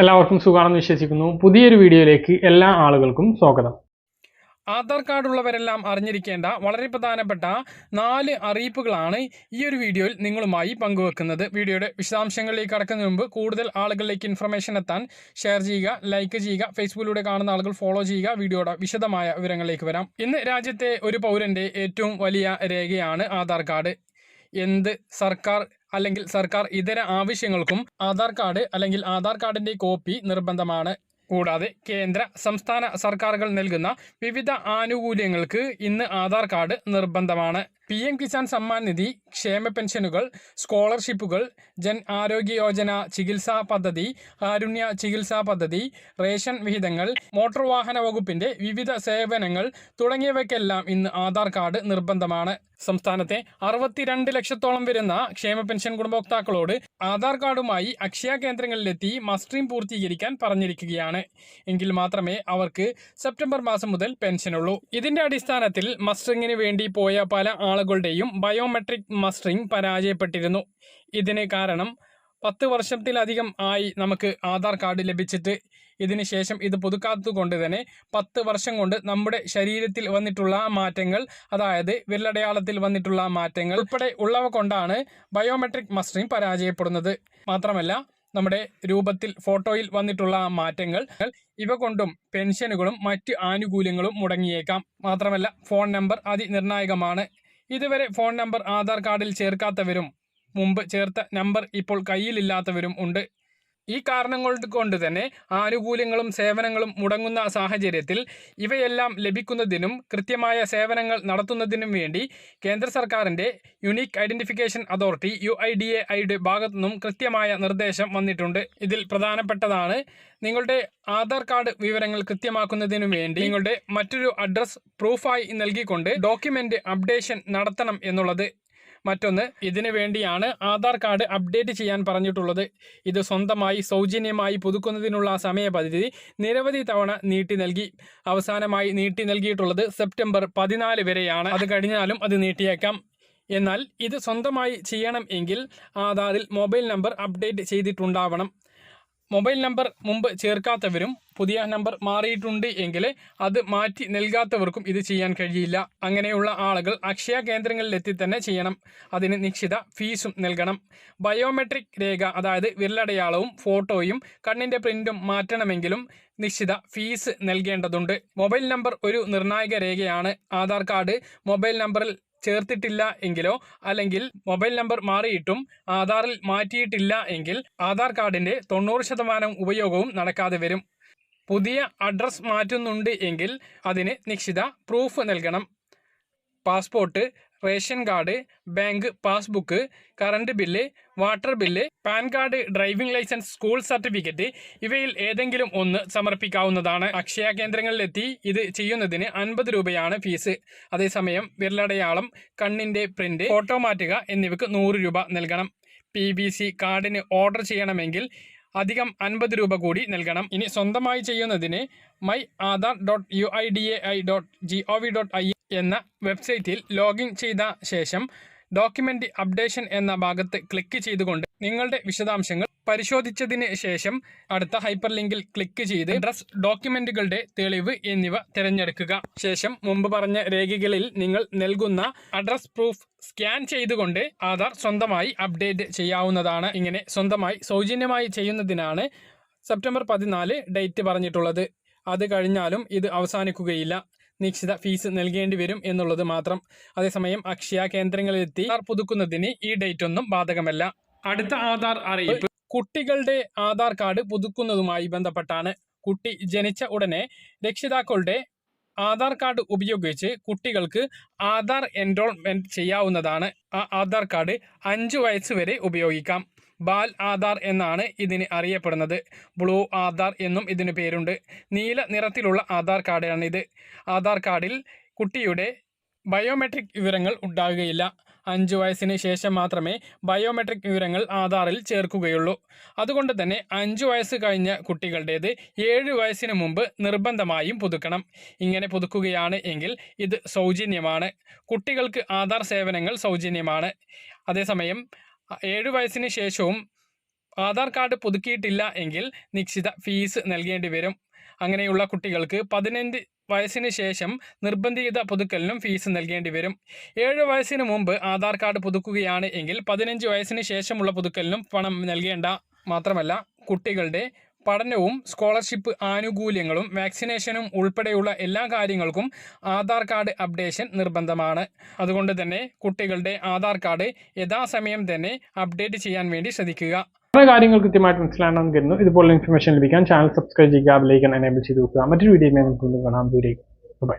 എല്ലാവർക്കും സുഖമാണെന്ന് വിശ്വസിക്കുന്നു. പുതിയൊരു വീഡിയോയിലേക്ക് എല്ലാ ആളുകൾക്കും സ്വാഗതം. ആധാർ കാർഡ് ഉള്ളവരെല്ലാം അറിഞ്ഞിരിക്കേണ്ട വളരെ പ്രധാനപ്പെട്ട നാല് അറിയിപ്പുകളാണ് ഈ ഒരു വീഡിയോയിൽ നിങ്ങളുമായി പങ്കുവെക്കുന്നത്. വീഡിയോയുടെ വിശദാംശങ്ങളിലേക്ക് കടക്കുന്നതിന് മുമ്പ് കൂടുതൽ ആളുകളിലേക്ക് ഇൻഫർമേഷൻ എത്താൻ ഷെയർ ചെയ്യുക ലൈക്ക് ചെയ്യുക ഫേസ്ബുക്കിലൂടെ കാണുന്ന ആളുകൾ ഫോളോ ചെയ്യുക. വീഡിയോയുടെ വിശദമായ വിവരങ്ങളിലേക്ക് വരാം. ഇന്ന് രാജ്യത്തെ ഒരു പൗരന്റെ ഏറ്റവും വലിയ രേഖയാണ് ആധാർ കാർഡ്. എന്ത് സർക്കാർ അല്ലെങ്കിൽ സർക്കാർ ഇതര ആവശ്യങ്ങൾക്കും ആധാർ കാർഡ് അല്ലെങ്കിൽ ആധാർ കാർഡിന്റെ കോപ്പി നിർബന്ധമാണ്. കൂടാതെ കേന്ദ്ര സംസ്ഥാന സർക്കാരുകൾ നൽകുന്ന വിവിധ ആനുകൂല്യങ്ങൾക്ക് ഇന്ന് ആധാർ കാർഡ് നിർബന്ധമാണ്. പി എം കിസാൻ സമ്മാൻ നിധി ക്ഷേമ പെൻഷനുകൾ സ്കോളർഷിപ്പുകൾ ജൻ ആരോഗ്യ യോജന ചികിത്സാ പദ്ധതി കാരുണ്യ ചികിത്സാ പദ്ധതി റേഷൻ വിഹിതങ്ങൾ മോട്ടോർ വാഹന വകുപ്പിന്റെ വിവിധ സേവനങ്ങൾ തുടങ്ങിയവയ്ക്കെല്ലാം ഇന്ന് ആധാർ കാർഡ് നിർബന്ധമാണ്. സംസ്ഥാനത്തെ അറുപത്തിരണ്ട് ലക്ഷത്തോളം വരുന്ന ക്ഷേമ പെൻഷൻ ഗുണഭോക്താക്കളോട് ആധാർ കാർഡുമായി അക്ഷയ കേന്ദ്രങ്ങളിലെത്തി മസ്റ്ററിംഗ് പൂർത്തീകരിക്കാൻ പറഞ്ഞിരിക്കുകയാണ്. എങ്കിൽ മാത്രമേ അവർക്ക് സെപ്റ്റംബർ മാസം മുതൽ പെൻഷനുള്ളൂ. ഇതിന്റെ അടിസ്ഥാനത്തിൽ മസ്റ്ററിങ്ങിന് വേണ്ടി പോയ പല ആളുകളുടെയും ബയോമെട്രിക് മസ്റ്ററിംഗ് പരാജയപ്പെട്ടിരുന്നു. ഇതിന് കാരണം പത്ത് വർഷത്തിലധികം ആയി നമുക്ക് ആധാർ കാർഡ് ലഭിച്ചിട്ട് ഇതിന് ശേഷം ഇത് പുതുക്കാത്തതുകൊണ്ട് തന്നെ പത്ത് വർഷം കൊണ്ട് നമ്മുടെ ശരീരത്തിൽ വന്നിട്ടുള്ള മാറ്റങ്ങൾ അതായത് വിരലടയാളത്തിൽ വന്നിട്ടുള്ള മാറ്റങ്ങൾ ഉൾപ്പെടെ ഉള്ളവ കൊണ്ടാണ് ബയോമെട്രിക് മസ്റ്ററിംഗ് പരാജയപ്പെടുന്നത്. മാത്രമല്ല നമ്മുടെ രൂപത്തിൽ ഫോട്ടോയിൽ വന്നിട്ടുള്ള മാറ്റങ്ങൾ ഇവ കൊണ്ടും പെൻഷനുകളും മറ്റ് ആനുകൂല്യങ്ങളും മുടങ്ങിയേക്കാം. മാത്രമല്ല ഫോൺ നമ്പർ അതിനിർണായകമാണ്. ഇതുവരെ ഫോൺ നമ്പർ ആധാർ കാർഡിൽ ചേർക്കാത്തവരും മുമ്പ് ചേർത്ത നമ്പർ ഇപ്പോൾ കയ്യിലില്ലാത്തവരും ഉണ്ട്. ഈ കാരണങ്ങൾ കൊണ്ട് തന്നെ ആനുകൂല്യങ്ങളും സേവനങ്ങളും മുടങ്ങുന്ന സാഹചര്യത്തിൽ ഇവയെല്ലാം ലഭിക്കുന്നതിനും കൃത്യമായ സേവനങ്ങൾ നടത്തുന്നതിനും വേണ്ടി കേന്ദ്ര സർക്കാരിന്റെ unique identification authority U I D A ഐയുടെ ഭാഗത്തുനിന്നും കൃത്യമായ നിർദ്ദേശം വന്നിട്ടുണ്ട്. ഇതിൽ പ്രധാനപ്പെട്ടതാണ് നിങ്ങളുടെ ആധാർ കാർഡ് വിവരങ്ങൾ കൃത്യമാക്കുന്നതിനു വേണ്ടി നിങ്ങളുടെ മറ്റൊരു അഡ്രസ് പ്രൂഫായി നൽകിക്കൊണ്ട് ഡോക്യുമെന്റ് അപ്ഡേഷൻ നടത്തണം എന്നുള്ളത് മറ്റൊന്ന് ഇതിനു വേണ്ടിയാണ് ആധാർ കാർഡ് അപ്ഡേറ്റ് ചെയ്യാൻ പറഞ്ഞിട്ടുള്ളത്. ഇത് സ്വന്തമായി സൗജന്യമായി പുതുക്കുന്നതിനുള്ള സമയപരിധി നിരവധി തവണ നീട്ടി നൽകി. അവസാനമായി നീട്ടി നൽകിയിട്ടുള്ളത് സെപ്റ്റംബർ പതിനാല് വരെയാണ്. അത് കഴിഞ്ഞാലും അത് നീട്ടിയേക്കാം. എന്നാൽ ഇത് സ്വന്തമായി ചെയ്യണം എങ്കിൽ ആധാറിൽ മൊബൈൽ നമ്പർ അപ്ഡേറ്റ് ചെയ്തിട്ടുണ്ടാവണം. മൊബൈൽ നമ്പർ മുമ്പ് ചേർക്കാത്തവരും പുതിയ നമ്പർ മാറിയിട്ടുണ്ട് എങ്കിൽ അത് മാറ്റി നൽകാത്തവർക്കും ഇത് ചെയ്യാൻ കഴിയില്ല. അങ്ങനെയുള്ള ആളുകൾ അക്ഷയ കേന്ദ്രങ്ങളിലെത്തി തന്നെ ചെയ്യണം. അതിന് നിശ്ചിത ഫീസും നൽകണം. ബയോമെട്രിക് രേഖ അതായത് വിരലടയാളവും ഫോട്ടോയും കണ്ണിന്റെ പ്രിന്റും മാറ്റണമെങ്കിലും നിശ്ചിത ഫീസ് നൽകേണ്ടതുണ്ട്. മൊബൈൽ നമ്പർ ഒരു നിർണായക രേഖയാണ്. ആധാർ കാർഡ് മൊബൈൽ നമ്പറിൽ ചേർത്തിട്ടില്ല എങ്കിലോ അല്ലെങ്കിൽ മൊബൈൽ നമ്പർ മാറിയിട്ടും ആധാറിൽ മാറ്റിയിട്ടില്ല എങ്കിൽ ആധാർ കാർഡിന്റെ തൊണ്ണൂറ് ശതമാനം ഉപയോഗവും നടക്കാതെ വരും. പുതിയ അഡ്രസ് മാറ്റുന്നുണ്ട് എങ്കിൽ അതിന് നിശ്ചിത പ്രൂഫ് നൽകണം. Passport ration card bank passbook current bill water bill PAN card driving licence school certificate ഇവയിൽ ഏതെങ്കിലും ഒന്ന് സമർപ്പിക്കാവുന്നതാണ്. അക്ഷയ കേന്ദ്രങ്ങളിലെത്തി ഇത് ചെയ്യുന്നതിന് അൻപത് രൂപയാണ് ഫീസ്. അതേസമയം വിരലടയാളം കണ്ണിന്റെ പ്രിന്റ് ഫോട്ടോ മാറ്റുക എന്നിവയ്ക്ക് നൂറ് രൂപ നൽകണം. പി ബി സി കാർഡിന് ഓർഡർ ചെയ്യണമെങ്കിൽ അധികം അൻപത് രൂപ കൂടി നൽകണം. ഇനി സ്വന്തമായി ചെയ്യുന്നതിന് my Aadhaar dot U I D A I dot G O V dot I എന്ന വെബ്സൈറ്റിൽ ലോഗിൻ ചെയ്ത ശേഷം ഡോക്യുമെന്റ് അപ്ഡേഷൻ എന്ന ഭാഗത്ത് ക്ലിക്ക് ചെയ്തുകൊണ്ട് നിങ്ങളുടെ വിശദാംശങ്ങൾ പരിശോധിച്ചതിന് ശേഷം അടുത്ത ഹൈപ്പർ ലിങ്കിൽ ക്ലിക്ക് ചെയ്ത് ഡ്രസ് ഡോക്യുമെന്റുകളുടെ തെളിവ് എന്നിവ തിരഞ്ഞെടുക്കുക. ശേഷം മുമ്പ് പറഞ്ഞ രേഖകളിൽ നിങ്ങൾ നൽകുന്ന അഡ്രസ് പ്രൂഫ് സ്കാൻ ചെയ്തുകൊണ്ട് ആധാർ സ്വന്തമായി അപ്ഡേറ്റ് ചെയ്യാവുന്നതാണ്. ഇങ്ങനെ സ്വന്തമായി സൗജന്യമായി ചെയ്യുന്നതിനാണ് സെപ്റ്റംബർ പതിനാല് ഡേറ്റ് പറഞ്ഞിട്ടുള്ളത്. അത് കഴിഞ്ഞാലും ഇത് അവസാനിക്കുകയില്ല. നിശ്ചിത ഫീസ് നൽകേണ്ടി വരും എന്നുള്ളത് മാത്രം. അതേസമയം അക്ഷയ കേന്ദ്രങ്ങളിലെത്തി പുതുക്കുന്നതിന് ഈ ഡേറ്റ് ഒന്നും ബാധകമല്ല. അടുത്ത ആധാർ അറിയിപ്പ്. കുട്ടികളുടെ ആധാർ കാർഡ് പുതുക്കുന്നതുമായി ബന്ധപ്പെട്ടാണ്. കുട്ടി ജനിച്ച ഉടനെ രക്ഷിതാക്കളുടെ ആധാർ കാർഡ് ഉപയോഗിച്ച് കുട്ടികൾക്ക് ആധാർ എൻറോൾമെന്റ് ചെയ്യാവുന്നതാണ്. ആ ആധാർ കാർഡ് അഞ്ചു വയസ്സ് വരെ ഉപയോഗിക്കാം. ബാൽ ആധാർ എന്നാണ് ഇതിന് അറിയപ്പെടുന്നത്. ബ്ലൂ ആധാർ എന്നും ഇതിന് പേരുണ്ട്. നീല നിറത്തിലുള്ള ആധാർ കാർഡാണിത്. ആധാർ കാർഡിൽ കുട്ടിയുടെ ബയോമെട്രിക് വിവരങ്ങൾ ഉണ്ടാകുകയില്ല. അഞ്ച് വയസ്സിന് ശേഷം മാത്രമേ ബയോമെട്രിക് വിവരങ്ങൾ ആധാറിൽ ചേർക്കുകയുള്ളൂ. അതുകൊണ്ട് തന്നെ അഞ്ച് വയസ്സ് കഴിഞ്ഞ കുട്ടികളുടേത് ഏഴ് വയസ്സിന് മുമ്പ് നിർബന്ധമായും പുതുക്കണം. ഇങ്ങനെ പുതുക്കുകയാണ് എങ്കിൽ ഇത് സൗജന്യമാണ്. കുട്ടികൾക്ക് ആധാർ സേവനങ്ങൾ സൗജന്യമാണ്. അതേസമയം ഏഴ് വയസ്സിന് ശേഷവും ആധാർ കാർഡ് പുതുക്കിയിട്ടില്ല എങ്കിൽ നിശ്ചിത ഫീസ് നൽകേണ്ടി വരും. അങ്ങനെയുള്ള കുട്ടികൾക്ക് പതിനഞ്ച് വയസ്സിന് ശേഷം നിർബന്ധിത പുതുക്കലിനും ഫീസ് നൽകേണ്ടി വരും. ഏഴ് വയസ്സിന് മുമ്പ് ആധാർ കാർഡ് പുതുക്കുകയാണ് എങ്കിൽ പതിനഞ്ച് വയസ്സിന് ശേഷമുള്ള പുതുക്കലിനും പണം നൽകേണ്ട മാത്രമല്ല കുട്ടികളുടെ പഠനവും സ്കോളർഷിപ്പ് ആനുകൂല്യങ്ങളും വാക്സിനേഷനും ഉൾപ്പെടെയുള്ള എല്ലാ കാര്യങ്ങൾക്കും ആധാർ കാർഡ് അപ്ഡേഷൻ നിർബന്ധമാണ്. അതുകൊണ്ട് തന്നെ കുട്ടികളുടെ ആധാർ കാർഡ് യഥാസമയം തന്നെ അപ്ഡേറ്റ് ചെയ്യാൻ വേണ്ടി ശ്രദ്ധിക്കുക. പല കാര്യങ്ങൾ കൃത്യമായിട്ട് മനസ്സിലാണെന്ന് കരുതുന്നു. ഇതുപോലെ ഇൻഫർമേഷൻ ലഭിക്കാൻ ചാനൽ സബ്സ്ക്രൈബ് ചെയ്യുക ബെലൈക്കൻ എനേബിൾ ചെയ്ത് നോക്കുക മറ്റൊരു വീഡിയോ നമുക്ക് കാണാം. ദൂരേക്ക് ബൈ